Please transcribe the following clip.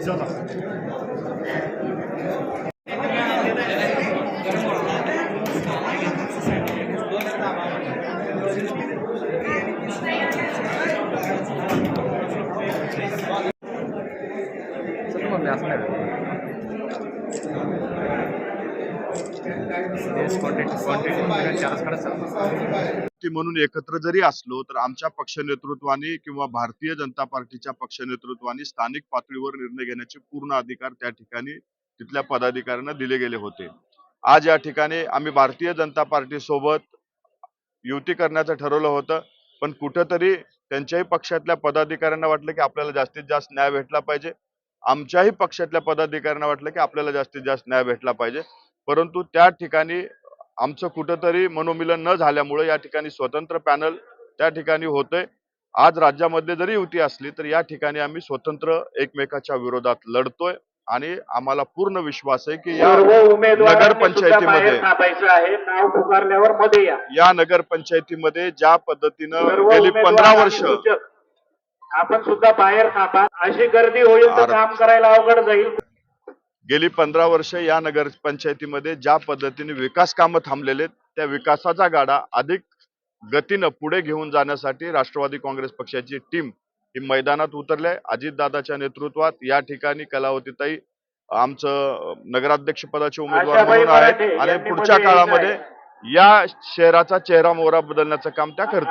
校长。这根本没啥事。म्हणून एकत्र जरी असलो तर आमच्या पक्ष नेतृत्वाने किंवा भारतीय जनता पार्टीच्या पक्ष नेतृत्वाने स्थानिक पातळीवर निर्णय घेण्याचे पूर्ण अधिकार त्या ठिकाणी तिथल्या पदाधिकाऱ्यांना दिले गेले होते. आज या ठिकाणी आम्ही भारतीय जनता पार्टी सोबत युती करण्याचं ठरवलं होतं पण कुठंतरी त्यांच्याही पक्षातल्या पदाधिकाऱ्यांना वाटलं की आपल्याला जास्तीत जास्त न्याय भेटला पाहिजे. आमच्याही पक्षातल्या पदाधिकाऱ्यांना वाटलं की आपल्याला जास्तीत जास्त न्याय भेटला पाहिजे. परंतु त्या ठिकाणी आमचं कुठंतरी मनोमिलन न झाल्यामुळे या ठिकाणी स्वतंत्र पॅनल त्या ठिकाणी होतंय. आज राज्यामध्ये जरी युती असली तर या ठिकाणी आम्ही स्वतंत्र एकमेकाच्या विरोधात लढतोय आणि आम्हाला पूर्ण विश्वास आहे की या नगरपंचायतीमध्ये- या. नगरपंचायतीमध्ये ज्या पद्धतीनं गेली पंधरा वर्ष आपण सुद्धा बाहेर थांबा अशी गर्दी होईल तर. काम करायला अवघड जाईल. गेली पंधरा वर्ष या नगर पंचायतीमध्ये ज्या पद्धतीने विकास कामं थांबलेले त्या विकासाचा गाडा अधिक गतीनं पुढे घेऊन जाण्यासाठी राष्ट्रवादी काँग्रेस पक्षाची टीम ही मैदानात उतरली आहे. अजितदादाच्या नेतृत्वात या ठिकाणी कलावतीताई आमचं नगराध्यक्ष पदाचे उमेदवार म्हणून आहेत आणि पुढच्या काळामध्ये या शहराचा चेहरा मोहरा बदलण्याचं काम त्या करतील.